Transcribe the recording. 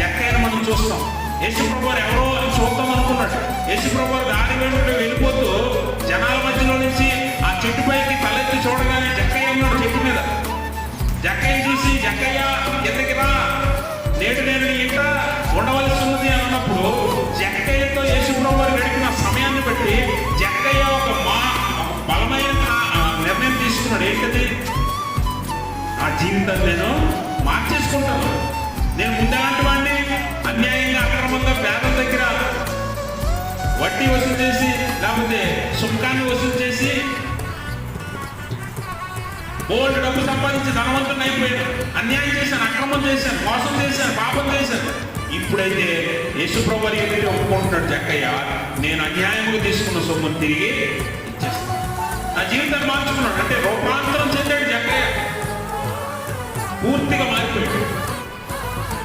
జక్కయ్యను మనం చూస్తాం. యేసుప్రభు వారు ఎవరో చూద్దాం అనుకున్నాడు. యేసుప్రభు వారు దారి వెంట వెళ్ళిపోతూ జనాల మధ్యలో నుంచి ఆ చెట్టుపైకి తలెత్తి చూడగానే జక్కయ్య ఉన్నాడు చెట్టు మీద. జక్కయ్య చూసి జక్కయ్య కిందకి రా. నేడు నేను ఇంట ఉండవలసి ఉన్నది అని అన్నప్పుడు జక్కయ్యతో యేసుప్రభు వారు గడిపిన సమయాన్ని బట్టి జక్కయ్య ఒక మా బలమైన నిర్ణయం తీసుకున్నాడు. ఏంటది? ఆ జీవితం నేను వడ్డీ వసూలు చేసి లేకపోతే సుంకాన్ని వసూలు చేసి బోల్డ్ డబ్బు సంపాదించి ధనవంతుని అయిపోయాడు. అన్యాయం చేశాను అక్రమం చేశాను మోసం చేశాను పాపం చేశాను ఇప్పుడైతే యేసుప్రభు ఎదురు ఒప్పుకుంటున్నాడు జక్కయ్య నేను అన్యాయంగా తీసుకున్న సొమ్మును తిరిగి ఇచ్చేస్తాను నా జీవితాన్ని మార్చుకున్నాడు. అంటే రూపాంతరం చెందాడు జక్కయ్య. పూర్తిగా మారిపోయాడు.